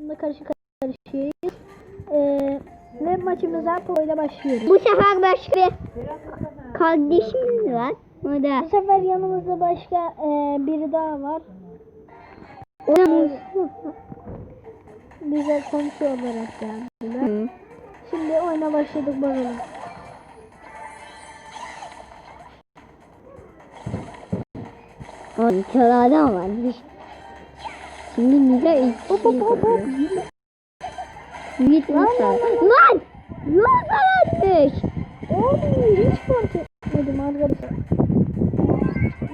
da karşı karşıyayız. Ee, ve maçımıza Apo ile başlıyoruz. Bu sefer başka bir kardeşimiz var. O Bu da sefer yanımızda başka e, biri daha var. o da. Bize komşu olarak geldiler. Hı. Şimdi oyuna başladık bakalım. O adam varmış. Şimdi Mila ilk Hop hop hop hop. Yiğit Lan! Lan atmış. Oğlum hiç fark etmedim arkadaşlar.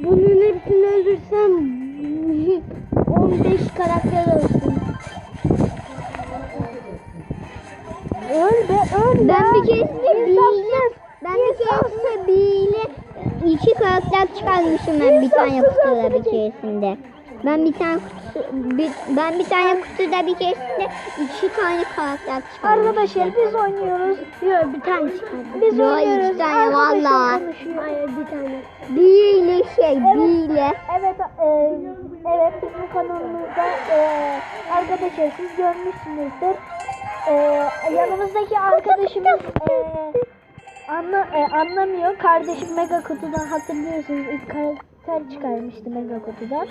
Bunun hepsini öldürsem 15 karakter olsun. Öl be öl Ben bir B'yle İnsafsız. ben bir keresinde B'yle iki karakter çıkarmışım ben bir tane kutuda bir keresinde. Ben bir tane kutusu, bir, ben bir tane kutuda bir keresinde iki tane karakter çıkarmışım. Arkadaşlar biz oynuyoruz. Yok bir tane çıkardım. Biz Yok oynuyoruz. iki tane valla. Hayır bir tane. B ile şey B ile. Evet, e, evet bizim kanalımızda e, arkadaşlar siz görmüşsünüzdür. E, yanımızdaki arkadaşımız e, anla, e, anlamıyor. Kardeşim Mega Kutu'dan hatırlıyorsunuz ilk karakter çıkarmıştı Mega Kutu'dan.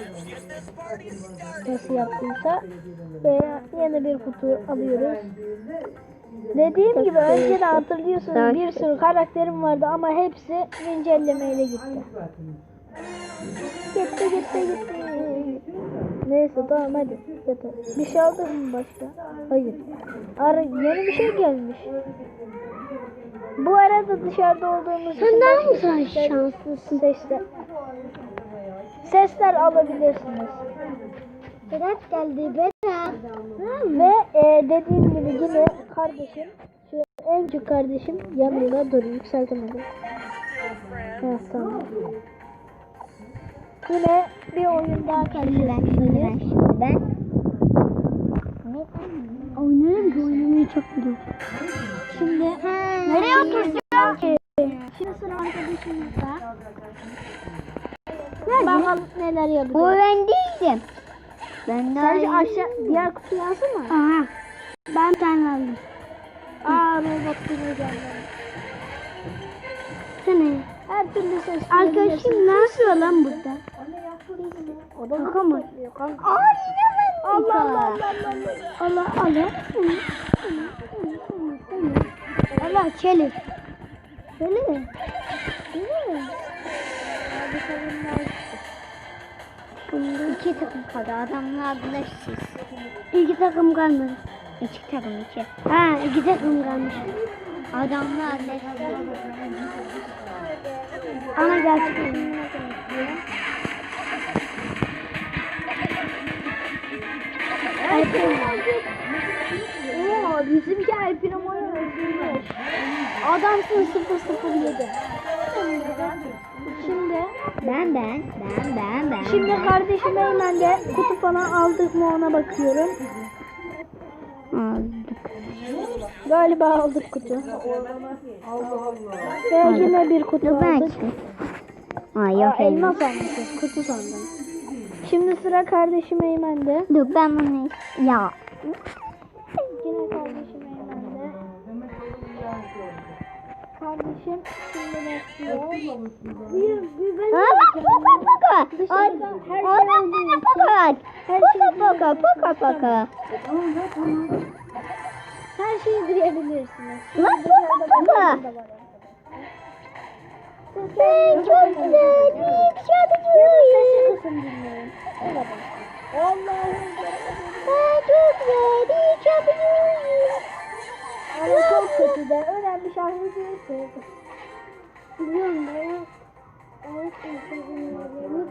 Nasıl yaptıysa. Ve yeni bir kutu alıyoruz. Dediğim gibi önceden hatırlıyorsunuz bir sürü karakterim vardı ama hepsi güncellemeyle gitti. Gitti gitti gitti. Neyse tamam hadi. Yeter. Bir şey aldın mı başka? Hayır. Ara yeni bir şey gelmiş. Bu arada dışarıda olduğumuz için Sen daha mı şanslısın? Sesler, sesler alabilirsiniz. Berat geldi Berat. Ve e, dediğim gibi yine kardeşim, şu en küçük kardeşim yanında dur yükseltemedim. Evet tamam. Yine bir oyun daha karşılaşmayız. Ben oynarım ki oynamayı çok biliyorum. Şimdi Nereye oturacağım ki? Şimdi sıra arkadaşımızda. Bakalım neler Bu yapacak. ben değildim. Ben daha Sadece aşağı diğer kutuyu alsana. Aha. Ben tane aldım. Aa robot gibi geldi. Sana. Her türlü ses. Arkadaşım nasıl lan burada? O da Kaka mı? Kanka. Ay Allah Allah Allah Allah. Allah Allah. Allah çelik. Öyle mi? Bunda iki takım kaldı. Adamla arkadaşsız. İki takım kalmadı. İki takım iki. Ha iki takım kalmış. Adamla arkadaşsız. Ama gerçekten. Oo bizimki El Primo'yu öldürmüş. Adamsın 007. Şimdi Ben ben ben ben ben. şimdi ben. kardeşim Eymen de kutu falan aldık mı ona bakıyorum. Aldık. Galiba aldık kutu. Ve yine bir kutu Dur aldık. açayım. Aa Aa, yok elma. elmas almışız. Kutu sandım. Şimdi sıra kardeşim Eymen'de. Dur ben bunu ya. Kardeşim şimdi başlıyor. Bir, bir ben Aa bak poka poka. Olduğu sana için poka. her Poka poka poka poka. Her şeyi duyabilirsiniz. Lan poka poka. ben çok güzel Sesi şarkıcıyım. kısın dinleyin. Bak. Allah'ım. Ben çok güzel şarkıcıyım. Ama çok kötü de. Önemli şarkı değil. Biliyorum ben.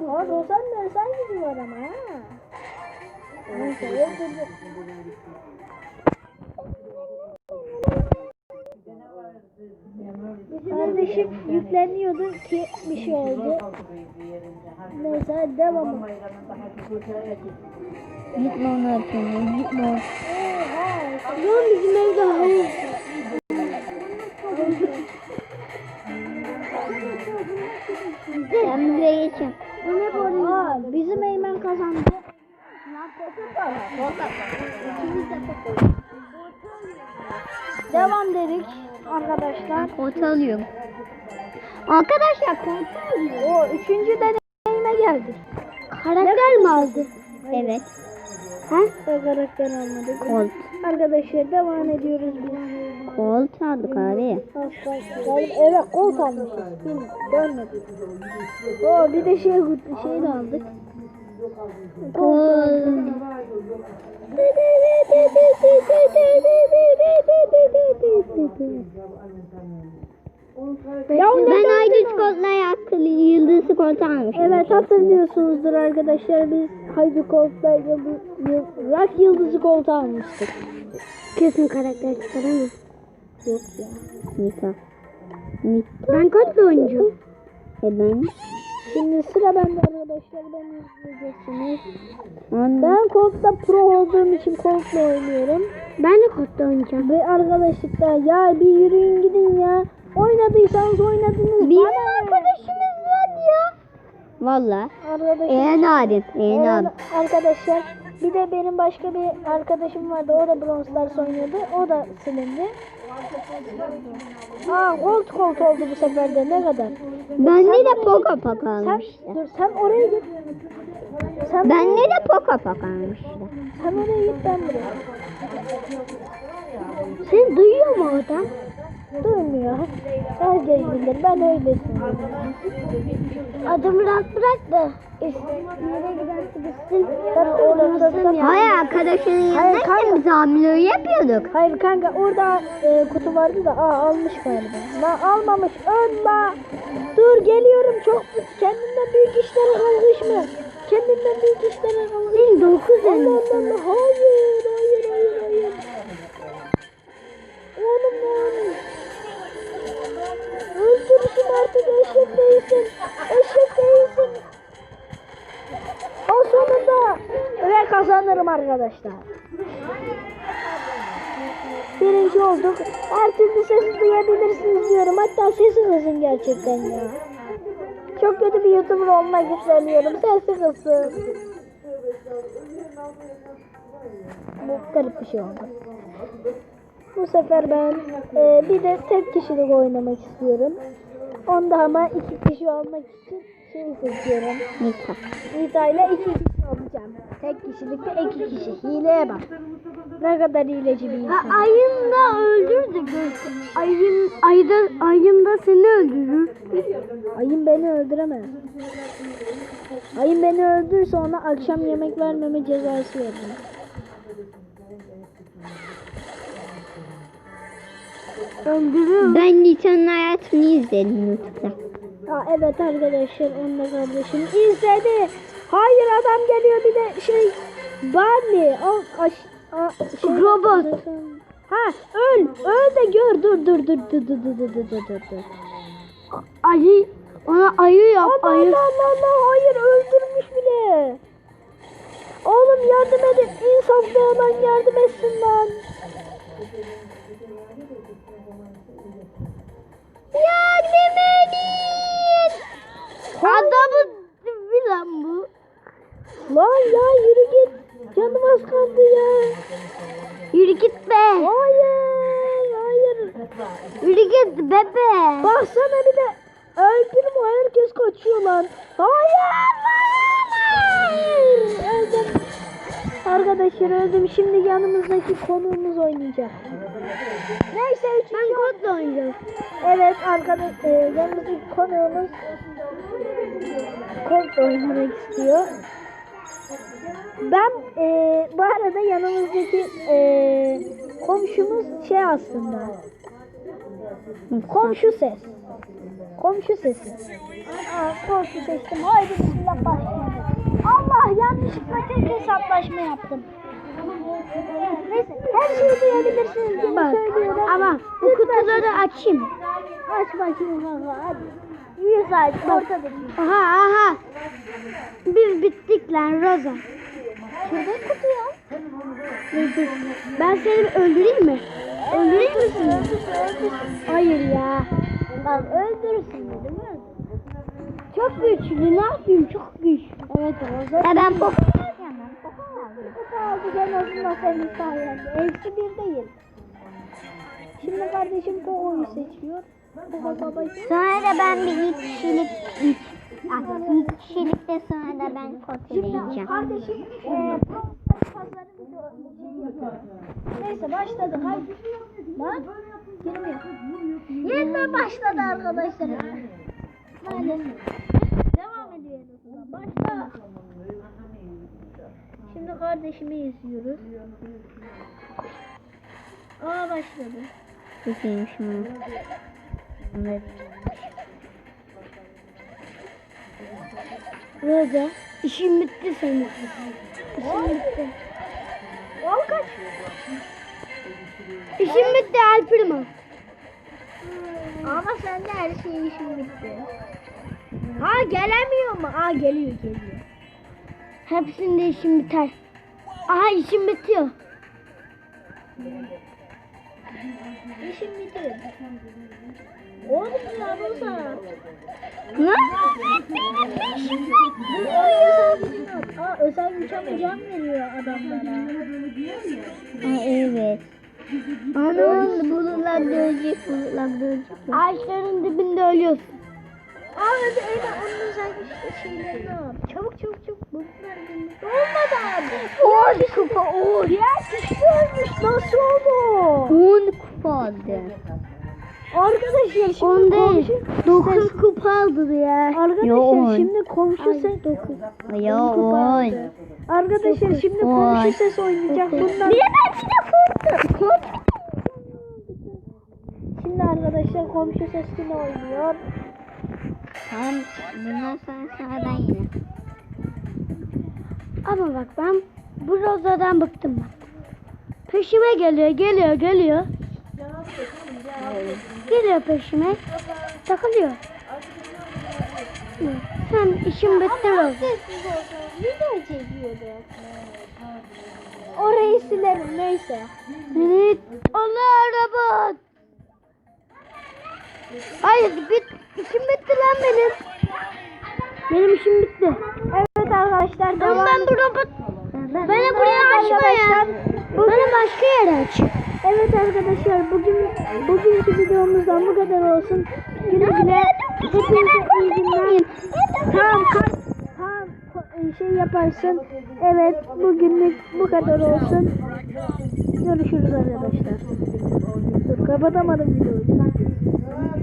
Aa 90 dersen gidiyor ama ha. Neyse öldürdüm. Kardeşim yükleniyordu ki bir şey oldu. Neyse hadi devam. Gitme onu öpeyim. Gitme. Oha. Lan bizim evde hayır. Arkadaşlar. Alıyorum. Arkadaşlar kont alıyorum. O üçüncü deneyime geldik. Karakter mi aldı? Evet. Ha? Ben karakter almadık. Kolt. Arkadaşlar devam ediyoruz biz. Kolt aldık abi. Evet kolt almışız. Bilmiyorum, Görmedim. O bir de şey şey de aldık. Ya ben Haydut Kolt'la yakın Yıldız'ı Kolt'a almışım. Evet hatırlıyorsunuzdur arkadaşlar biz Haydut Kolt'la Rak Yıldız'ı Kolt'a almıştık. Kesin karakter çıkar ama. Yok ya. Nita. Nita. Ben kaç oyuncuyum? E ben Şimdi sıra bende arkadaşlar ben izleyeceksiniz. Ben, Ben Colt'ta pro olduğum için Colt'la oynuyorum. ben de Kolt'la oynayacağım. Ve arkadaşlıkta ya bir yürüyün gidin ya. Oynadıysanız oynadınız. Bizim Bana arkadaşımız var ya. Valla. En adil. En arkadaşlar bir de benim başka bir arkadaşım vardı. O da Brawl Stars oynuyordu. O da silindi. Aa Colt Colt oldu bu sefer de ne kadar. Bende de Poco Poco Sen, almıştı. dur sen oraya git. Sen, Bende de Poco Poco almıştı. sen oraya git ben buraya. Seni duyuyor mu oradan? Duymuyor. Herkes bilir. Ben öyle söylüyorum. Adım bırak bırak da. Nereye giderse gitsin. Ben orada Hayır arkadaşının yanındayken kanka. biz hamileyi yapıyorduk. Hayır kanka orada e, kutu vardı da aa almış galiba. La almamış. La. Dur geliyorum çok kendinden büyük işlere kalkışma. Kendinden büyük işlere kalkışma. Senin dokuz Allah. Allah. Hayır hayır hayır hayır. Oğlum lan. Öldürsün artık eşek değilsin. Eşek değilsin. O sonunda ve kazanırım arkadaşlar. Birinci olduk. Her türlü sesi duyabilirsiniz diyorum. Hatta sesi kızın gerçekten ya. Çok kötü bir YouTuber olmak istemiyorum. Sesi kızın. Bu garip bir şey oldu. Bu sefer ben e, bir de tek kişilik oynamak istiyorum. Onda ama iki kişi olmak için şey seçiyorum. Nita. Nita ile iki kişi olacağım. Tek kişilikte iki kişi. Hileye bak. Ne kadar hileci bir insan. Ayın da öldürdü. Ayın, ayda, ayın da seni öldürür. Ayın beni öldüremez. Ayın beni öldürürse ona akşam yemek vermeme cezası veririm. Öldürür. Ben Nita'nın hayatını izledim YouTube'da. Aa, evet arkadaşlar onunla kardeşim izledi. Hayır adam geliyor bir de şey Barney. O aş, a, şey, Robot. Ha öl öl de gör dur dur dur dur dur dur dur dur dur dur dur. Ayı, ona ayı yap. Allah ayı. Allah Allah Allah hayır öldürmüş bile. Oğlum yardım edin. İnsaflı olan yardım etsin lan. Yardım edin. Adamı bir lan bu. Lan ya yürü git. Canım az kaldı ya. Yürü git be. Hayır hayır. Yürü git bebe. Baksana bir de öldürme herkes kaçıyor lan. Hayır. hayır. Öldüm. Arkadaşlar öldüm. Şimdi yanımızdaki konuğumuz oynayacak. Neyse üçüncü Ben kodla oynayacağım. Evet arkadaş e, yanımızdaki konuğumuz kod oynamak istiyor. Ben e, bu arada yanımızdaki e, komşumuz şey aslında komşu ses. Komşu sesi. Aa, komşu seçtim. Haydi bismillah başlayalım. Yanlışlıkla tek hesaplaşma yaptım. Neyse her şeyi duyabilirsiniz diye Bak, söylüyorum. Ama bu kutuları açayım. Aç bakayım kanka hadi. Yüz aç ortadaki. Aha aha. Biz bittik lan Roza. Şurada kutu ya. Ben seni öldüreyim mi? Öldüreyim mi seni? Hayır ya. Lan öldürürsün dedim mi? Çok güçlü ne yapayım çok güçlü. Evet o zaman. Ya ben popo veremem. Popo verdim. Popo alacağım o zaman senin sayende. Hepsi bir değil. Şimdi kardeşim Poco'yu seçiyor. Poco babacığım. Sonra da ben bir ilk kişilik ilk. ilk kişilikte sonra da ben fotoğraflayacağım. Kardeşim e, şey Neyse başladı. Haydi. Lan. Girmiyor. Yeniden başladı arkadaşlar. Devam ediyor en azından. Başla. Şimdi kardeşimi izliyoruz. Aa başladı. Bakayım şimdi. Evet. Roza. İşim bitti senin. İşim bitti. Al kaç. İşim bitti Alpırma. Ama sende her şey işin bitti. Ha gelemiyor mu? Aa geliyor geliyor. Hepsinde işim biter. Aha işim bitiyor. İşin bitiyor. Oğlum ya bu sana. Ne? Bu özel gücün yok. Aa özel güç ama can veriyor adamlara. Aa, evet. Ana bulutlar dövecek, bulutlar dövecek. Ağaçların dibinde ölüyorsun. Aa öyle öyle onun özel güç şeylerini al. Çabuk çabuk çabuk. Bunlar olmadı abi. On kupa, on. Diğer kişi ölmüş. Nasıl oldu? On kupa aldı. Arkadaşlar şimdi On değil. komşu- Dokuz kupa aldı ya. Arkadaşlar Yo, şimdi komşu ses 9. Ya on. Arkadaşlar şimdi komşu ses oynayacak. Bundan Niye ben bir de korktum? şimdi arkadaşlar komşu ses yine oynuyor. Tamam, bundan sonra sıradan yine. Ama bak ben bu rozadan bıktım bak. Peşime geliyor, geliyor, geliyor. Geliyor peşime. Takılıyor. Sen işin bitti roza. Video çekiyorduk. Orayı silerim neyse. Evet. Allah robot. Hayır bit, işim bitti lan benim. Benim işim bitti. Evet arkadaşlar Ama devam ben bu robot... Beni buraya Evet açma ya. arkadaşlar, Beni başka yere aç. Evet arkadaşlar bugün bugünkü videomuzdan bu kadar olsun. Güle güle. Hepinize iyi günler. Tamam kalk. Tamam ko- şey yaparsın. Evet bugünlük bu kadar olsun. Görüşürüz arkadaşlar. Dur kapatamadım videoyu.